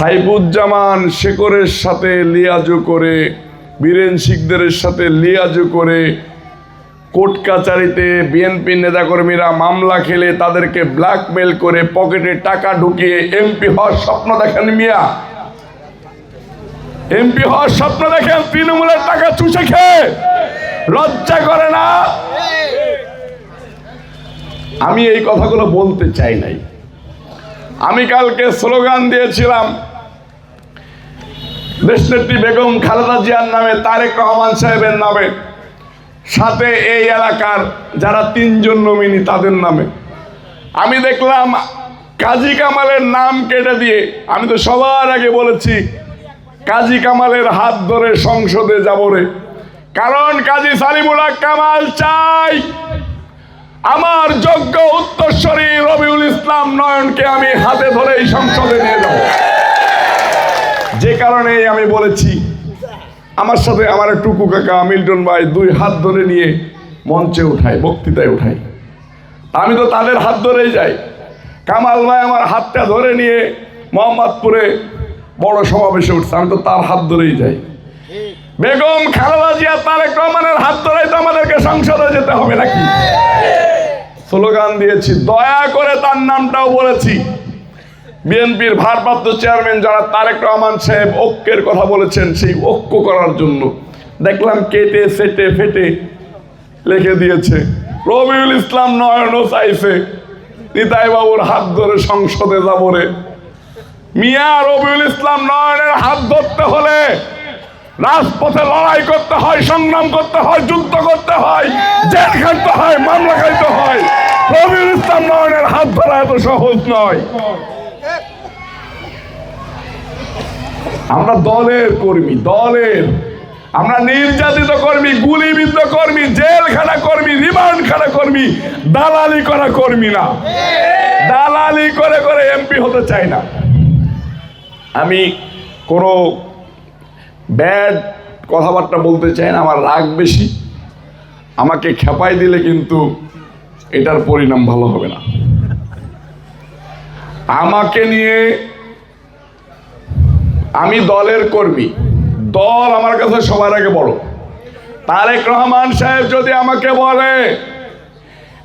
সাইফুজ্জামান শেখরের সাথে লিয়াজো করে, বীরেন শিকদের সাথে লিয়াজো করে কোর্ট কাচারিতে বিএনপি নেতাকর্মীরা মামলা খেলে তাদেরকে ব্ল্যাকমেল করে পকেটে টাকা ঢুকিয়ে এমপি হওয়ার স্বপ্ন দেখেন মিয়া। এমপি হওয়ার স্বপ্ন দেখেন, তৃণমূলের টাকা চুষে খেয়ে। লজ্জা করে না? আমি এই কথাগুলো বলতে চাই নাই। আমি কালকে স্লোগান দিয়েছিলাম দেশনেত্রী বেগম খালেদা জিয়ার নামে তারেক রহমান সাহেবের নামে। সাথে এই এলাকার যারা তিনজন নমিনি তাদের নামে। আমি দেখলাম কাজী কামালের নাম কেটে দিয়ে, আমি তো সবার আগে বলেছি, কাজী কামালের হাত ধরে সংসদে যাব রে। কারণ কাজী সালিমুল্লাহ কামাল চাই। আমার যোগ্য উত্তরস্বরী রবিউল ইসলাম নয়নকে আমি হাতে ধরে এই সংসদে নিয়ে যাব। যে কারণে আমি বলেছি আমার সাথে আমার টুকু কাকা মিল্টন ভাই দুই হাত ধরে নিয়ে মঞ্চে উঠাই বক্তৃতায় উঠাই আমি তো তাদের হাত ধরেই যাই। কামাল ভাই আমার হাতটা ধরে নিয়ে মোহাম্মদপুরে বড় সমাবেশে উঠছে আমি তো তার হাত ধরেই যাই। বেগম খালেদা জিয়া তারেক রহমানের হাত ধরেই তো আমাদেরকে সংসদে যেতে হবে নাকি? স্লোগান দিয়েছি দয়া করে তার নামটাও বলেছি। বিএনপির ভারপ্রাপ্ত চেয়ারম্যান যারা তারেক রহমান সাহেব ঐক্যের কথা বলেছেন, সেই ঐক্য করার জন্য। দেখলাম কেটে, সেটে, ফেটে লিখে দিয়েছে, রবিউল ইসলাম নয়নও চাইছে নিতাই বাবুর হাত ধরে সংসদে যাব রে। মিয়া, রবিউল ইসলাম নয়নের হাত ধরতে হলে রাজপথে লড়াই করতে হয়, সংগ্রাম করতে হয়, যুদ্ধ করতে হয়, জেল খাইতে হয়, মামলা খাইতে হয়। রবিউল ইসলাম নয়নের হাত ধরা এত সহজ নয়। আমরা দলের কর্মী, দলের। আমরা নির্যাতিত কর্মী, গুলিবিদ্ধ কর্মী জেল খানা কর্মী রিমান্ড খানা কর্মী, দালালি করা কর্মী না। দালালি করে করে এমপি হতে চাই না। আমি কোনো ব্যাড কথাবার্তা বলতে চাই না, আমার রাগ বেশি। আমাকে খেপাই দিলে কিন্তু এটার পরিণাম ভালো হবে না। আমাকে নিয়ে আমি দলের কর্মী। দল আমার কাছে সবার আগে বড়। তারেক রহমান সাহেব যদি আমাকে বলে,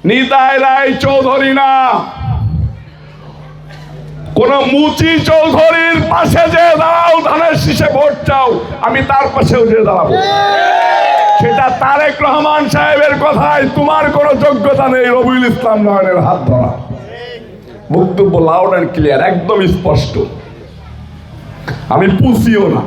নিতাই রায় চৌধুরী না, কোন মুচি চৌধুরীর পাশে যে দাঁড়াও, ধানের শীষে ভোট চাও, আমি তার পাশেও যে দাঁড়াবো। সেটা তারেক রহমান সাহেবের কথায় তোমার কোনো যোগ্যতা নেই, রবিউল ইসলাম নয়নের হাত ধরা। বক্তব্য লাউড অ্যান্ড ক্লিয়ার একদম স্পষ্ট। আমি পুষিও না।